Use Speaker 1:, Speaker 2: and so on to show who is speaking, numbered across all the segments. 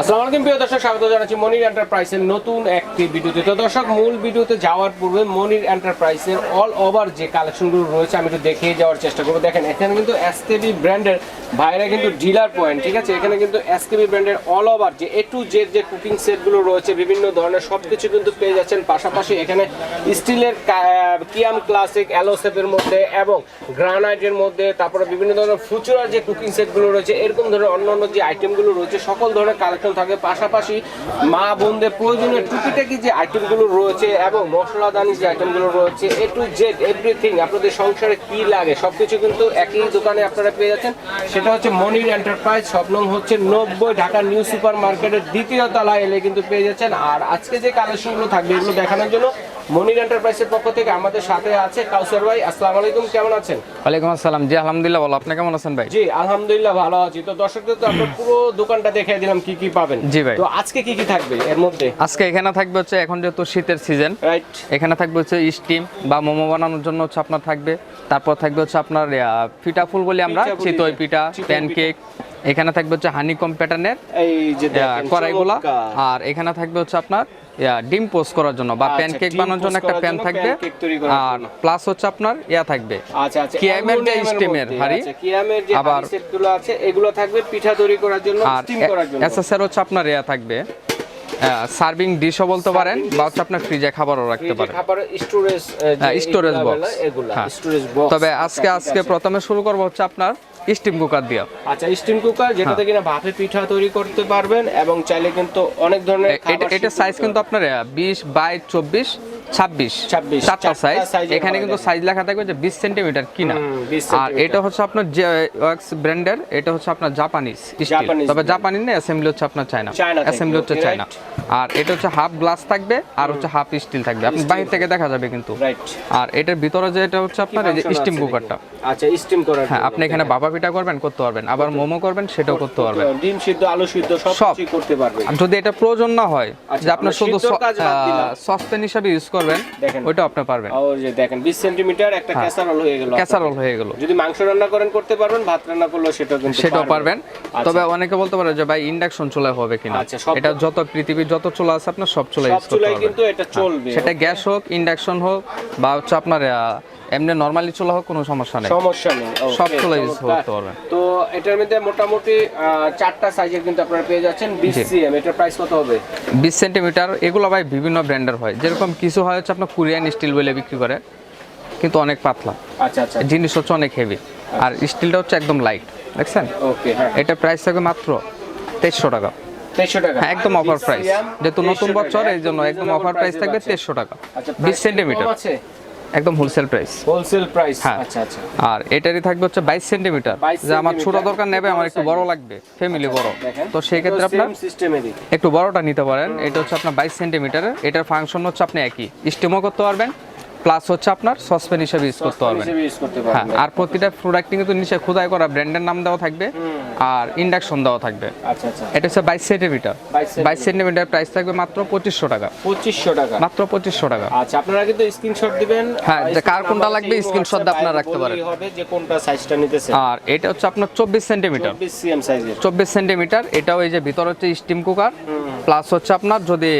Speaker 1: আসসালামু আলাইকুম, প্রিয় দর্শক, স্বাগত জানাচ্ছি মনির এন্টারপ্রাইজের নতুন একটি ভিডিওতে। তো দর্শক, মূল ভিডিওতে যাওয়ার পূর্বে মনির এন্টারপ্রাইজের অল ওভার যে কালেকশনগুলো রয়েছে, আমি একটু দেখিয়ে যাওয়ার চেষ্টা করব। দেখেন, এখানে কিন্তু এসকেবি ব্র্যান্ডের ভাইরা কিন্তু ডিলার পয়েন্ট ঠিক আছে? এখানে কিন্তু এসকেবি ব্র্যান্ডের অল ওভার যে এ টু জেড যে কুকিং সেটগুলো রয়েছে, বিভিন্ন ধরনের সব কিছু কিন্তু পেয়ে যাচ্ছেন। পাশাপাশি এখানে স্টিলের কিয়াম ক্লাসিক অ্যালোসেপের মধ্যে এবং গ্রানাইটের মধ্যে, তারপরে বিভিন্ন ধরনের ফুচুরার যে কুকিং সেটগুলো রয়েছে, এরকম ধরনের অন্য অন্য যে আইটেমগুলো রয়েছে, সকল ধরনের কালেকশন থাকে। পাশাপাশি মা বোনদের প্রয়োজনীয় টুকিটাকি যে আইটেমগুলো রয়েছে এবং মশলাদানি যে আইটেমগুলো রয়েছে এ টু জেড এভরিথিং আপনাদের সংসারে কি লাগে সব কিছু কিন্তু একই দোকানে আপনারা পেয়ে যাচ্ছেন। সেটা হচ্ছে মনির এন্টারপ্রাইজ সব নং হচ্ছে নব্বই, ঢাকা নিউ সুপার মার্কেটের দ্বিতীয় তলায় এলে কিন্তু পেয়ে যাচ্ছেন। আর আজকে যে কালেকশনগুলো থাকবে, এগুলো দেখানোর জন্য মনির এন্টারপ্রাইজের পক্ষ থেকে আমাদের সাথে আছে কাউসার ভাই। আসসালামু আলাইকুম কেমন আছেন?
Speaker 2: ওয়ালাইকুম আসসালাম। জি আলহামদুলিল্লাহ বলো আপনি কেমন আছেন ভাই?
Speaker 1: জি আলহামদুলিল্লাহ ভালো আছি। তো দর্শকদের তো আপনার পুরো দোকানটা দেখিয়ে দিলাম কি কি পাবেন।
Speaker 2: জি ভাই।
Speaker 1: তো আজকে কি কি থাকবে এর মধ্যে?
Speaker 2: আজকে এখানে থাকবে হচ্ছে এখন যেহেতু শীতের সিজন
Speaker 1: রাইট
Speaker 2: এখানে থাকবে হচ্ছে স্টিম বা মোমো বানানোর জন্য হচ্ছে আপনার থাকবে। তারপর থাকবে হচ্ছে আপনার পিঠা ফুল বলি আমরা চিতই পিঠা প্যানকেক এখানে থাকবে হচ্ছে হানিকম প্যাটার্নের
Speaker 1: এই যে
Speaker 2: কড়াইগুলা। আর এখানে থাকবে হচ্ছে আপনার ডিম পোস্ট করার জন্য বা
Speaker 1: আচ্ছা,
Speaker 2: প্যানকেক
Speaker 1: ডিম
Speaker 2: বানানোর জন্য একটা প্যান থাকবে। আর প্লাস হচ্ছে আপনার ইয়া থাকবে।
Speaker 1: আচ্ছা আচ্ছা
Speaker 2: কিয়ামের যে স্টিমের হাড়ি।
Speaker 1: আচ্ছা, কিয়ামের যে
Speaker 2: আবার-
Speaker 1: সেটগুলো আছে এগুলো থাকবে পিঠা তৈরি করার জন্য স্টিম করার জন্য।
Speaker 2: এসএসআর হচ্ছে আপনার ইয়া থাকবে। সার্ভিং ডিশও বলতে পারেন বা হচ্ছে আপনার ফ্রিজে খাবারও রাখতে পারেন
Speaker 1: স্টোরেজ। এগুলো
Speaker 2: হ্যাঁ।
Speaker 1: স্টোরেজ বক্স
Speaker 2: তবে আজকে আজকে প্রথমে শুরু করব হচ্ছে আপনার স্টিম কুকার দিয়ে
Speaker 1: আচ্ছা স্টিম কুকার যেটাতে। কিনা ভাপে পিঠা তৈরি করতে পারবেন এবং চাইলে কিন্তু অনেক ধরনের
Speaker 2: এটা সাইজ কিন্তু আপনার বিশ বাই চব্বিশ ছাব্বিশ।
Speaker 1: 26,
Speaker 2: চারটা সাইজ এখানে কিন্তু সাইজ লেখা থাকবে যে বিশ সেন্টিমিটার কিনা। আর এটা হচ্ছে আপনার ওয়াক্স ব্র্যান্ডের এটা হচ্ছে আপনার জাপানিজ তবে না অ্যাসেম্বলি হচ্ছে আপনার চায়না। অ্যাসেম্বলি হচ্ছে চায়না। আর এটা হচ্ছে হাফ গ্লাস থাকবে আর হচ্ছে হাফ স্টিল থাকবে। আপনি বাহির থেকে দেখা যাবে কিন্তু। আর এটার ভিতরে যে এটা হচ্ছে আপনার এই যে স্টিম কুকারটা
Speaker 1: আচ্ছা স্টিম
Speaker 2: হ্যাঁ আপনি এখানে বাবা পিঠা করবেন করতে পারবেন। আবার মোমো করবেন সেটাও করতে পারবেন।
Speaker 1: ডিম সিদ্ধ আলু সিদ্ধ সব। করতে পারবেন।
Speaker 2: যদি এটা প্রয়োজন না হয়
Speaker 1: আচ্ছা,
Speaker 2: যে আপনার শুধু। সসপ্যান হিসাবে ইউজ করবেন
Speaker 1: দেখেন।
Speaker 2: ওইটাও আপনি পারবেন।
Speaker 1: ও যে দেখেন 20 সেমি একটা
Speaker 2: হ্যাঁ।
Speaker 1: ক্যাসারোল হয়ে গেল
Speaker 2: ক্যাসারোল হয়ে গেল।
Speaker 1: যদি মাংস রান্না করেন করতে পারবেন ভাত রান্না করলে সেটা কিন্তু
Speaker 2: সেটাও পারবেন।
Speaker 1: আচ্ছা।
Speaker 2: তবে অনেকে বলতে পারে যে ভাই ইন্ডাকশন চুলায় হবে কিনা?
Speaker 1: আচ্ছা,
Speaker 2: এটা যত পৃথিবীর যত চুলা আছে আপনার সব চুলা ইউজ করতে
Speaker 1: চুলাই
Speaker 2: পারবেন।
Speaker 1: কিন্তু এটা চলবে
Speaker 2: সেটা গ্যাস হোক ইন্ডাকশন হোক বা হচ্ছে আপনার এমনি নরমালি চুলা হোক কোনো সমস্যা নেই।
Speaker 1: সমস্যা নেই
Speaker 2: সব চুলা ইউজ করতে পারবেন।
Speaker 1: তো এটার মধ্যে মোটামুটি চারটা সাইজের কিন্তু আপনারা পেয়ে যাচ্ছেন 20
Speaker 2: জি।
Speaker 1: সিএম এটার প্রাইস কত হবে?
Speaker 2: বিশ সেন্টিমিটার এগুলো ভাই বিভিন্ন ব্র্যান্ডের হয়। যেরকম কিছু হয় হচ্ছে আপনার কোরিয়ান স্টিল বলে বিক্রি করে কিন্তু অনেক পাতলা।
Speaker 1: আচ্ছা আচ্ছা।
Speaker 2: জিনিস হচ্ছে অনেক হেভি আর স্টিলটা হচ্ছে একদম লাইট দেখছেন?
Speaker 1: ওকে হ্যাঁ
Speaker 2: এটা প্রাইস থাকবে মাত্র তেইশশো টাকা।
Speaker 1: 2300 টাকা।
Speaker 2: হ্যাঁ একদম অফার প্রাইস যেহেতু নতুন বছর এই জন্য একদম অফার প্রাইস থাকবে। তেইশশো টাকা।
Speaker 1: আচ্ছা
Speaker 2: বিশ সেন্টিমিটার
Speaker 1: আছে?
Speaker 2: একদম হোলসেল প্রাইস
Speaker 1: হোলসেল প্রাইস। আচ্ছা আচ্ছা।
Speaker 2: আর এটারই থাকবে হচ্ছে বাইশ সেন্টিমিটার
Speaker 1: 22
Speaker 2: যে আমার ছোট দরকার নেবে আমার একটু
Speaker 1: বড়
Speaker 2: বড় লাগবে ফ্যামিলি বড়। তো সেই ক্ষেত্রে আপনি
Speaker 1: সিস্টেমেরই
Speaker 2: একটু বড়টা নিতে পারেন এটা হচ্ছে আপনার 22 সেমি এটার ফাংশন হচ্ছে আপনি একই। স্টেমও করতে পারবেন প্লাস হচ্ছে আপনার সসপ্যান হিসেবে ইউজ করতে পারবেন। হ্যাঁ আর প্রতিটা প্রোডাক্ট কিন্তু নিচে খোদাই করা ব্র্যান্ডের নাম দেওয়া থাকবে আর ইন্ডাকশন দেওয়া থাকবে।
Speaker 1: আচ্ছা আচ্ছা।
Speaker 2: এটা হচ্ছে বাইশ সেন্টিমিটার।
Speaker 1: 22
Speaker 2: বাইশ সেন্টিমিটার প্রাইস থাকবে মাত্র পঁচিশশো টাকা।
Speaker 1: 2500 টাকা।
Speaker 2: মাত্র পঁচিশশো টাকা।
Speaker 1: আচ্ছা আপনারা কিন্তু স্ক্রিনশট দিবেন।
Speaker 2: হ্যাঁ, যে কার কোনটা লাগবে
Speaker 1: দিয়ে
Speaker 2: আপনারা রাখতে পারেন।
Speaker 1: হবে যে কোনটা সাইজটা নিতেছে।
Speaker 2: আর এটা হচ্ছে আপনার চব্বিশ সেন্টিমিটার।
Speaker 1: 24 সিএম সাইজের
Speaker 2: চব্বিশ সেন্টিমিটার এটাও এই যে ভিতর হচ্ছে স্টিম কুকার প্লাস হচ্ছে আপনার যদি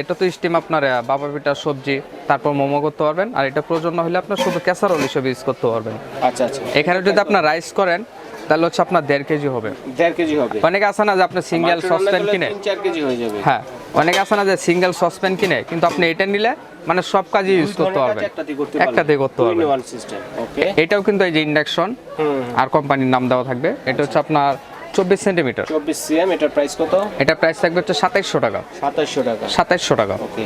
Speaker 2: এটা তো স্টিম আপনার বাবা পিঠার সবজি তারপর মোমো করতে পারবেন। আর এটা প্রয়োজন না হলে আপনার শুধু ক্যাসারোল হিসেবে ইউজ করতে পারবেন।
Speaker 1: আচ্ছা আচ্ছা।
Speaker 2: এখানে যদি আপনার রাইস করেন তাহলে হচ্ছে আপনার দেড় কেজি হবে।
Speaker 1: দেড় কেজি হবে।
Speaker 2: অনেকে আছে না যে আপনি সিঙ্গেল সসপ্যান কিনে।
Speaker 1: চার কেজি হয়ে যাবে।
Speaker 2: হ্যাঁ অনেকে আছে না যে সিঙ্গেল সসপ্যান কিনে কিন্তু আপনি এটা নিলে মানে সব কাজে ইউজ করতে পারবেন।
Speaker 1: করতে
Speaker 2: একটাতে করতে পারবেন।
Speaker 1: ওয়ান সিস্টেম ওকে
Speaker 2: এটাও কিন্তু এই যে ইন্ডাকশন আর কোম্পানির নাম দেওয়া থাকবে। এটা হচ্ছে আপনার চব্বিশ সেন্টিমিটার
Speaker 1: 24 সিএম এটার প্রাইস কত?
Speaker 2: এটা প্রাইস থাকবে হচ্ছে সাতাইশশো টাকা।
Speaker 1: 2700 টাকা।
Speaker 2: সাতাইশশো টাকা।
Speaker 1: ওকে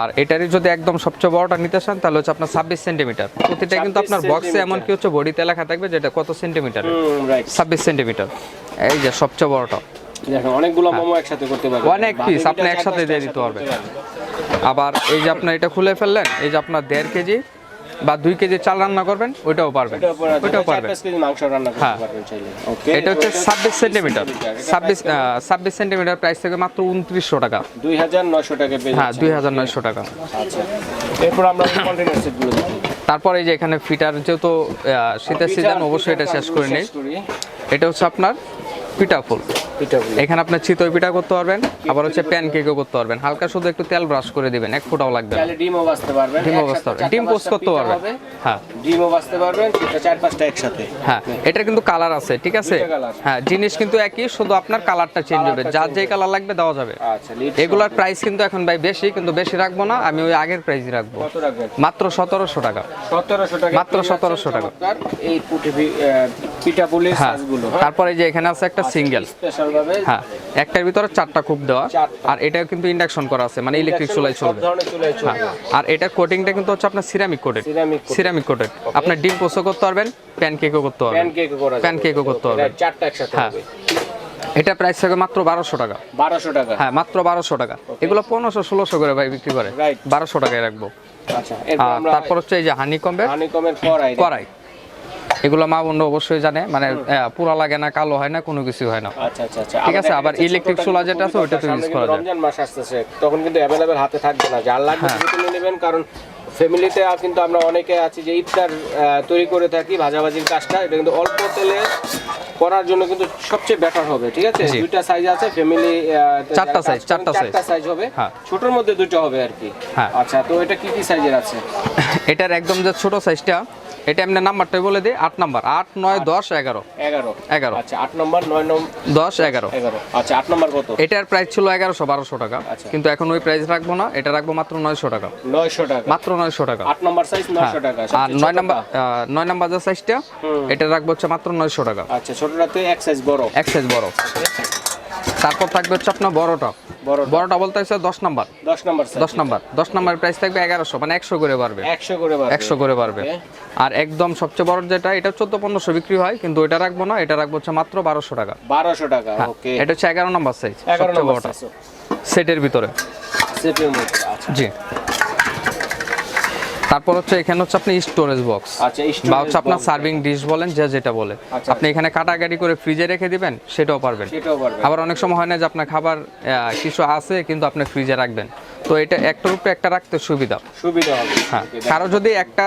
Speaker 2: আর এটারই যদি একদম সবচেয়ে বড়টা নিতে চান তাহলে হচ্ছে আপনার ছাব্বিশ সেন্টিমিটার প্রতিটা কিন্তু আপনার বক্সে
Speaker 1: এমন
Speaker 2: কি হচ্ছে বডিতে লেখা থাকবে যেটা কত সেন্টিমিটার
Speaker 1: রাইট
Speaker 2: ছাব্বিশ সেন্টিমিটার এই যে সবচেয়ে বড়টা।
Speaker 1: দেখেন অনেকগুলো মোমো একসাথে করতে পারবেন।
Speaker 2: অনেক
Speaker 1: পিস
Speaker 2: আপনি একসাথে দিয়ে দিতে পারবেন। আবার এই যে আপনার এটা খুলে ফেললেন এই যে আপনার দেড় কেজি বা দুই কেজি চাল রান্না করবেন ওইটাও পারবেন। ওইটাও পারবেন।
Speaker 1: পাঁচ কেজি মাংস রান্না করতে
Speaker 2: হ্যাঁ।
Speaker 1: পারবেন চাইলে। ওকে
Speaker 2: এটা হচ্ছে ছাব্বিশ সেন্টিমিটার। ছাব্বিশ ছাব্বিশ সেন্টিমিটার প্রাইস থেকে মাত্র উনত্রিশশো টাকা।
Speaker 1: দুই হাজার নয়শো টাকা পেয়ে
Speaker 2: হ্যাঁ। দুই হাজার নয়শো টাকা।
Speaker 1: আচ্ছা। এরপর আমরা
Speaker 2: তারপর এই যে এখানে ফিটার যেহেতু শীতের সিজন অবশ্যই এটা শেষ করে। নেই এটা হচ্ছে আপনার পিঠা ফুল। এখানে আপনি চিতই পিঠা করতে পারবেন আবার হচ্ছে প্যান কেকও করতে পারবেন। হালকা শুধু একটু তেল ব্রাশ করে দিবেন এক ফোঁটাও লাগবে না।
Speaker 1: ডিমও বাঁচতে পারবেন
Speaker 2: ডিমও
Speaker 1: একসাথে
Speaker 2: পারবেন। ডিম পোস্ট করতে পারবেন। হ্যাঁ।
Speaker 1: ডিমও বাঁচতে পারবেন চার পাঁচটা একসাথে।
Speaker 2: হ্যাঁ এটা কিন্তু কালার আছে ঠিক আছে? হ্যাঁ জিনিস কিন্তু একই শুধু আপনার কালারটা চেঞ্জ হবে। যার যেই কালার লাগবে দেওয়া যাবে।
Speaker 1: আচ্ছা
Speaker 2: এগুলার প্রাইস কিন্তু এখন ভাই বেশি কিন্তু বেশি রাখব না আমি ওই আগের প্রাইসই রাখব।
Speaker 1: কত রাখবেন?
Speaker 2: মাত্র সতেরোশো টাকা।
Speaker 1: সতেরোশো টাকা
Speaker 2: মাত্র 1700 টাকা।
Speaker 1: এই পুটি পিঠা পুলির
Speaker 2: হ্যাঁ? তারপরে যে এখানে আছে একটা সিঙ্গেল।
Speaker 1: স্পেশাল ভাবে
Speaker 2: হ্যাঁ একটার ভিতরে চারটা কূপ দেওয়া। আর এটা কিন্তু ইন্ডাকশন করা আছে মানে ইলেকট্রিক চুলাই
Speaker 1: সব
Speaker 2: চলবে। আর এটা কোটিংটা কিন্তু হচ্ছে আপনার সিরামিক কোটেড
Speaker 1: সিরামিক
Speaker 2: কোটেড আপনার ডিম পোস্টও করতে পারবেন প্যান কেকও করতে পারবেন।
Speaker 1: প্যানকেকও করা
Speaker 2: প্যান কেকও করতে পারবেন।
Speaker 1: চারটা একসাথে
Speaker 2: হ্যাঁ। এটা প্রাইস থাকে মাত্র বারোশো টাকা।
Speaker 1: বারোশো টাকা।
Speaker 2: হ্যাঁ মাত্র বারোশো টাকা। এগুলো পনেরোশো ষোলোশো করে ভাই বিক্রি করে। বারোশো টাকায় রাখব।
Speaker 1: আচ্ছা
Speaker 2: তারপর হচ্ছে এই যে
Speaker 1: হানিকমের কড়াই
Speaker 2: করাই এগুলো মা বোন অবশ্যই জানে মানে পুরা লাগে না কালো হয় না কোনো কিছু হয় না
Speaker 1: আচ্ছা আচ্ছা আচ্ছা
Speaker 2: ঠিক আছে, আবার electric চুলা যেটা আছে, ওইটা তো
Speaker 1: সামনে
Speaker 2: করা যায়।
Speaker 1: রমজান মাস আসতেছে তখন কিন্তু অ্যাভেলেবেল হাতে থাকবে না যার লাগবে
Speaker 2: হ্যাঁ।
Speaker 1: শুধু কিনে নেবেন কারণ ফ্যামিলিতে কিন্তু আমরা অনেকে আছি যে ইফতার তৈরি করে থাকি ভাজাভাজির কাজটা এটা কিন্তু অল্প তেলে করার জন্য কিন্তু সবচেয়ে বেটার হবে ঠিক আছে। দুইটা সাইজ আছে ফ্যামিলি
Speaker 2: চারটা size, চারটা সাইজ
Speaker 1: চারটা সাইজ হবে
Speaker 2: হ্যাঁ।
Speaker 1: ছোটর মধ্যে দুটো হবে আর কি
Speaker 2: হ্যাঁ।
Speaker 1: আচ্ছা তো এটা কি কি সাইজের আছে
Speaker 2: এটার একদম যে ছোট সাইজটা এটা এমনি নাম্বারটাই বলে দিই আট নাম্বার। আট নয় দশ এগারো।
Speaker 1: এগারো।
Speaker 2: এগারো।
Speaker 1: আচ্ছা আট নম্বর নয় নম্বর
Speaker 2: দশ এগারো।
Speaker 1: এগারো। আচ্ছা আট নম্বর কত?
Speaker 2: এটার প্রাইস ছিল এগারোশো বারোশো টাকা।
Speaker 1: আচ্ছা।
Speaker 2: কিন্তু এখন ওই প্রাইস রাখব না এটা রাখব মাত্র নয়শো টাকা।
Speaker 1: নয়শো টাকা।
Speaker 2: মাত্র নয়শো টাকা।
Speaker 1: আট নম্বর সাইজ
Speaker 2: হ্যাঁ।
Speaker 1: নয়শো টাকা।
Speaker 2: আর নয়? নাম্বার নয় নাম্বার যে সাইজটা এটা রাখব হচ্ছে মাত্র নয়শো টাকা।
Speaker 1: আচ্ছা ছোটটাতে এক সাইজ বড়।
Speaker 2: এক সাইজ বড়। তারপর থাকবে হচ্ছে আপনার বড়টা।
Speaker 1: বড়
Speaker 2: বড়টা বলতে হচ্ছে দশ নাম্বার।
Speaker 1: দশ নম্বর
Speaker 2: দশ নাম্বার। দশ নাম্বার প্রাইস থাকবে এগারোশো মানে একশো করে পারবে
Speaker 1: একশো করে।
Speaker 2: একশো করে পারবে আর একদম সবচেয়ে বড় যেটা এটা চোদ্দ পনেরোশো বিক্রি হয় কিন্তু এটা রাখব না এটা রাখব হচ্ছে মাত্র বারোশো টাকা।
Speaker 1: বারোশো টাকা
Speaker 2: হ্যাঁ,
Speaker 1: ওকে।
Speaker 2: এটা হচ্ছে এগারো নাম্বার সাইজ
Speaker 1: এগারো
Speaker 2: সবচেয়ে বড়টা। সেটের ভিতরে।
Speaker 1: সেটের মধ্যে আচ্ছা।
Speaker 2: জি। তারপর হচ্ছে এখানে হচ্ছে আপনি স্টোরেজ বক্স
Speaker 1: আচ্ছা
Speaker 2: বা হচ্ছে আপনার সার্ভিং ডিশ বলেন যা যেটা বলে।
Speaker 1: আচ্ছা।
Speaker 2: আপনি এখানে কাটাকাটি করে ফ্রিজে রেখে দিবেন সেটাও পারবেন। আবার অনেক সময় হয় না যে আপনার খাবার কিছু আছে কিন্তু আপনি ফ্রিজে রাখবেন। তো এটা একটার উপরে একটা রাখতে সুবিধা।
Speaker 1: সুবিধা হবে।
Speaker 2: হ্যাঁ। কারও যদি একটা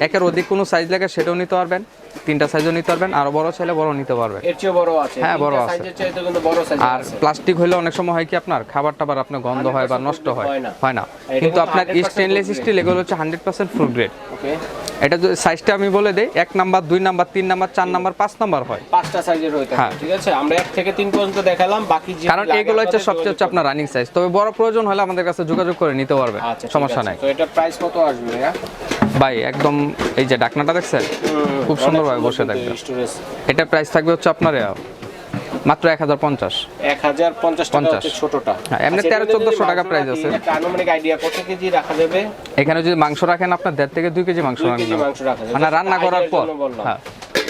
Speaker 2: একের অধিক কোনো সাইজ লাগে সেটাও নিতে পারবেন তিনটা সাইজও নিতে পারবেন আর বড় চাইলে বড় নিতে পারবেন।
Speaker 1: এর চেয়ে বড় আছে।
Speaker 2: হ্যাঁ, বড় আছে।
Speaker 1: সাইজের চাইতে কিন্তু বড় সাইজ
Speaker 2: আর প্লাস্টিক হলে অনেক সময় হয় কি আপনার খাবার টাবার আপনার গন্ধ হয় বা নষ্ট হয়।
Speaker 1: হয় না।
Speaker 2: কিন্তু আপনার
Speaker 1: 100%
Speaker 2: স্টেনলেস স্টিল এগুলো হচ্ছে hundred percent food grade
Speaker 1: okay
Speaker 2: এটা সাইজটা আমি বলে দিই এক নাম্বার দুই নাম্বার তিন নাম্বার চার নাম্বার পাঁচ নাম্বার হয়।
Speaker 1: পাঁচটা সাইজের হইতে
Speaker 2: হ্যাঁ।
Speaker 1: ঠিক আছে? আমরা এক থেকে তিন পর্যন্ত দেখালাম বাকি যে
Speaker 2: কারণ এগুলো হচ্ছে সবচেয়ে হচ্ছে আপনার রানিং সাইজ তবে বড় প্রয়োজন হলে আমাদের কাছে যোগাযোগ করে নিতে পারবে
Speaker 1: আচ্ছা
Speaker 2: সমস্যা নাই।
Speaker 1: তো এটা প্রাইস কত আসবে
Speaker 2: ভাই একদম এই যে ডাকনাটা দেখছেন? খুব সুন্দরভাবে বসে থাকবে। এটা প্রাইস থাকবে হচ্ছে আপনার মাত্র এক হাজার পঞ্চাশ।
Speaker 1: এক হাজার পঞ্চাশ টাকা
Speaker 2: পঞ্চাশ।
Speaker 1: ছোটটা।
Speaker 2: হ্যাঁ, এমনি
Speaker 1: আচ্ছা,
Speaker 2: 13
Speaker 1: এগুলো যদি
Speaker 2: 1400 টাকা
Speaker 1: রাখি,
Speaker 2: আছে।
Speaker 1: আনুমানিক আইডিয়া কত কেজি রাখা যাবে?
Speaker 2: এখানে যদি মাংস রাখেন আপনার দেড় থেকে দুই কেজি মাংস
Speaker 1: দুই কেজি
Speaker 2: রাখবেন
Speaker 1: মাংস রাখা যাবে।
Speaker 2: মানে রান্না করার পর। হ্যাঁ।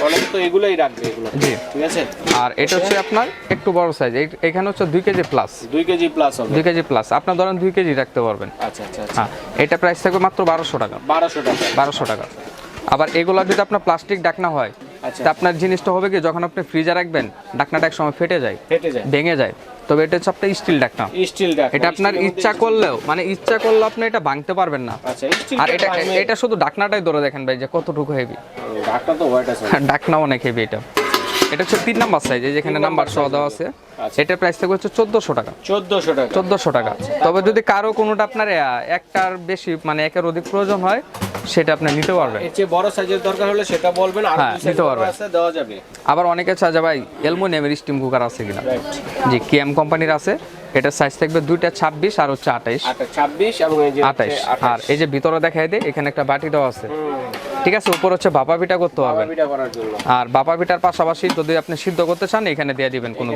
Speaker 1: অনেকে তো এগুলোই রাখবে এগুলো।
Speaker 2: জি।
Speaker 1: ঠিক আছে?
Speaker 2: আর এটা হচ্ছে আপনার একটু বড় সাইজ এখানে হচ্ছে কেজি প্লাস
Speaker 1: কেজি প্লাস হবে।
Speaker 2: কেজি প্লাস আপনার ধরেন দুই কেজি রাখতে পারবেন।
Speaker 1: আচ্ছা আচ্ছা আচ্ছা।
Speaker 2: হ্যাঁ এটা প্রাইস থাকবে মাত্র টাকা।
Speaker 1: টাকা।
Speaker 2: আবার এগুলা যদি আপনার প্লাস্টিক ডাকনা হয় তা আপনার জিনিসটা হবে কি যখন আপনি ফ্রিজে রাখবেন ডাকনাটা এক সময় ফেটে যায়
Speaker 1: ফেটে যায়।
Speaker 2: ভেঙে যায়। তবে এটা হচ্ছে আপনার স্টিল ডাকনা।
Speaker 1: স্টিল ডাকনা
Speaker 2: এটা আপনার ইচ্ছা করলেও মানে ইচ্ছা করলে আপনি এটা ভাঙতে পারবেন না।
Speaker 1: আচ্ছা
Speaker 2: আর এটা এটা শুধু ডাকনাটাই ধরে দেখেন ভাই যে কতটুকু হেভি
Speaker 1: ডাকনা তো হোয়াইট আছে।
Speaker 2: ডাকনা অনেক হেভি এটা। এটা হচ্ছে তিন নাম্বার সাইজ এই যেখানে নাম্বার সহ দেওয়া আছে।
Speaker 1: আচ্ছা।
Speaker 2: এটার প্রাইস থাকবে হচ্ছে চোদ্দোশো টাকা।
Speaker 1: চোদ্দশো টাকা।
Speaker 2: চোদ্দোশো টাকা। তবে যদি কারও কোনোটা আপনার একটার বেশি মানে একের অধিক প্রয়োজন হয় সেটা আপনি নিতে পারবেন।
Speaker 1: এর চেয়ে বড় সাইজের দরকার হলে সেটা বলবেন আর
Speaker 2: হ্যাঁ, নিতে পারবেন।
Speaker 1: দেওয়া যাবে।
Speaker 2: আবার অনেকে চায় যে ভাই অ্যালুমিনিয়ামের স্টিম কুকার আছে কিনা। জি কিএম কোম্পানির আছে। এটার সাইজ থাকবে দুইটা ছাব্বিশ আর হচ্ছে আঠাইশ। আঠাইশ আর এই যে ভিতরে দেখাই দেয় এখানে একটা বাটি দেওয়া আছে। ঠিক আছে উপর হচ্ছে বাপা পিঠা করতে
Speaker 1: জন্য।
Speaker 2: আর বাপা পিঠার পাশাপাশি যদি আপনি সিদ্ধ করতে চান এখানে দিয়ে দিবেন কোনো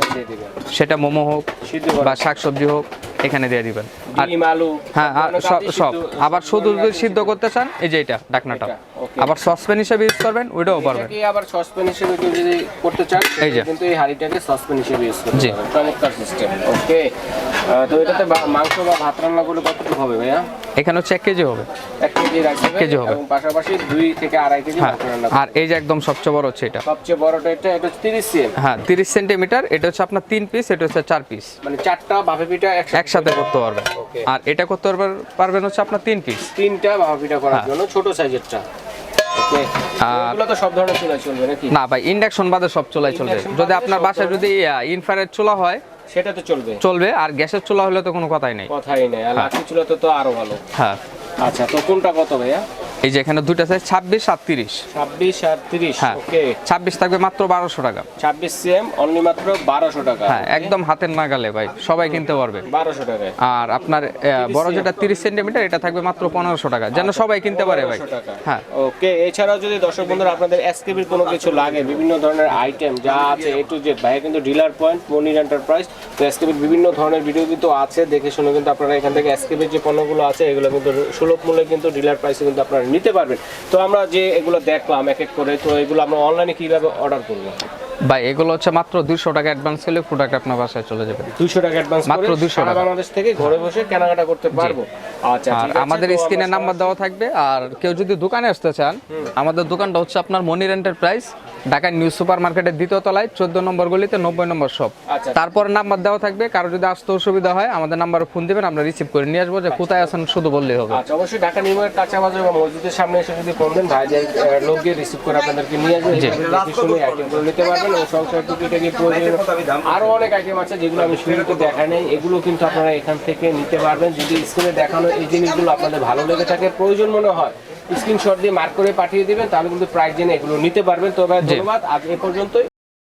Speaker 2: সেটা মোমো হোক বা শাকসবজি হোক এখানে দিয়ে দিবেন। আর
Speaker 1: আলু
Speaker 2: হ্যাঁ সব সব। আবার শুধু যদি সিদ্ধ করতে চান এই যে এটা ডাকনাটা। আবার সসপ্যান হিসেবে ইউজ করবেন ওইটাও পারবেন।
Speaker 1: আবার সসপ্যান হিসেবে যদি করতে চান
Speaker 2: এই যে।
Speaker 1: কিন্তু এই হাঁড়িটাকে সসপ্যান হিসেবে ইউজ করতে
Speaker 2: জি।
Speaker 1: চমৎকার সিস্টেম ওকে। তো এটাতে মাংস বা ভাত রান্না করলে কতটুকু হবে ভাইয়া?
Speaker 2: এখানে হচ্ছে এক কেজি হবে।
Speaker 1: এক কেজি রাখবে
Speaker 2: কেজি হবে।
Speaker 1: এবং পাশাপাশি দুই থেকে আড়াই কেজি
Speaker 2: হ্যাঁ
Speaker 1: রান্না
Speaker 2: আর এই যে একদম সবচেয়ে বড় হচ্ছে এটা।
Speaker 1: সবচেয়ে বড়টা এটা এটা হচ্ছে তিরিশ সিএম
Speaker 2: হ্যাঁ তিরিশ সেন্টিমিটার এটা হচ্ছে আপনার তিন পিস এটা হচ্ছে চার পিস
Speaker 1: মানে চারটা বাফে পিঠা একসাথে
Speaker 2: করতে পারবেন। আর এটা করতে পারবেন পারবেন হচ্ছে আপনার তিন পিস
Speaker 1: তিনটা বাফে পিঠা করার
Speaker 2: হ্যাঁ।
Speaker 1: জন্য ছোট সাইজেরটা। ওকে। তো সব ধরনের চুলা
Speaker 2: না ভাই ইন্ডাকশন বাদে সব চুলাই চলবে। যদি আপনার বাসায় যদি ইনফ্রারেড চুলা হয়
Speaker 1: সেটা তো চলবে।
Speaker 2: চলবে আর গ্যাসের চুলা হলে তো কোনো কথাই নাই।
Speaker 1: কথাই নাই আর লাঠি চুলা তো তো আরও ভালো।
Speaker 2: হ্যাঁ।
Speaker 1: আচ্ছা তো কোনটা কত ভাইয়া?
Speaker 2: এই যে এখানে দুইটা আছে ছাব্বিশ আর তিরিশ।
Speaker 1: ছাব্বিশ আর
Speaker 2: হ্যাঁ।
Speaker 1: ওকে।
Speaker 2: ছাব্বিশ থাকবে মাত্র বারোশো টাকা।
Speaker 1: ছাব্বিশ সিএম অনলি মাত্র বারোশো টাকা
Speaker 2: হ্যাঁ একদম হাতের নাগালে ভাই সবাই কিনতে পারবে।
Speaker 1: বারোশো টাকায়।
Speaker 2: আর আপনার বড় যেটা তিরিশ সেন্টিমিটার এটা থাকবে মাত্র পনেরোশো টাকা যেন সবাই কিনতে পারে ভাই। হ্যাঁ।
Speaker 1: ওকে এছাড়াও যদি দর্শক বন্ধুরা আপনাদের এসকেবির কোনো কিছু লাগে বিভিন্ন ধরনের আইটেম যা আছে এ টু জেড ভাই কিন্তু ডিলার পয়েন্ট মনির এন্টারপ্রাইজ তো এসকেবির বিভিন্ন ধরনের ভিডিও কিন্তু আছে দেখে শুনে কিন্তু আপনারা এখান থেকে এসকেবির যে পণ্যগুলো আছে এগুলো কিন্তু সুলভ মূল্যে কিন্তু ডিলার প্রাইসে কিন্তু আপনারা নিতে পারবেন। তো আমরা যে এগুলো দেখলাম এক এক করে তো এগুলো আমরা অনলাইনে কীভাবে অর্ডার করব?
Speaker 2: ভাই এগুলো হচ্ছে মাত্র দুইশো টাকা অ্যাডভান্স করলে প্রোডাক্ট আপনার বাসায় চলে যাবে।
Speaker 1: দুইশো টাকা অ্যাডভান্স
Speaker 2: মাত্র
Speaker 1: করে
Speaker 2: 200 টাকা।
Speaker 1: বাংলাদেশ থেকে ঘরে বসে কেনাকাটা করতে পারব। আচ্ছা
Speaker 2: আর আমাদের স্ক্রিনে নাম্বার দেওয়া থাকবে। আর কেউ যদি দোকানে আসতে চান আমাদের দোকানটা হচ্ছে আপনার মনি মনির এন্টারপ্রাইজ ঢাকা নিউ সুপার মার্কেটের দ্বিতীয় তলায় চোদ্দ নম্বর গলিতে নব্বই নম্বর শপ।
Speaker 1: আচ্ছা।
Speaker 2: তারপর নাম্বার দেওয়া থাকবে কারও যদি আসতে অসুবিধা হয় আমাদের নাম্বারে ফোন দিবেন আমরা রিসিভ করে নিয়ে আসব যে কোথায় আছেন শুধু বললেই হবে।
Speaker 1: আচ্ছা অবশ্যই ঢাকা নিউ মার্কেট কাঁচা বাজার বা মসজিদের সামনে এসে যদি ফোন দেন ভাই যাই লোক গিয়ে রিসিভ করে আপনাদেরকে নিয়ে আসবে। শুনে আইটেম করে নিতে পারবেন এবং সংসার টুকিটাকি প্রয়োজন আরও অনেক আইটেম আছে যেগুলো আমি শুরুতে দেখা নেই। এগুলো কিন্তু আপনারা এখান থেকে নিতে পারবেন। যদি স্ক্রিনে দেখানো এই জিনিসগুলো আপনাদের ভালো লেগে থাকে প্রয়োজন মনে হয় স্ক্রিনশট দিয়ে মার্ক করে পাঠিয়ে দিবেন তাহলে কিন্তু প্রাইস জেনে এগুলো নিতে পারবেন। তবে ধন্যবাদ। আজ এ পর্যন্তই।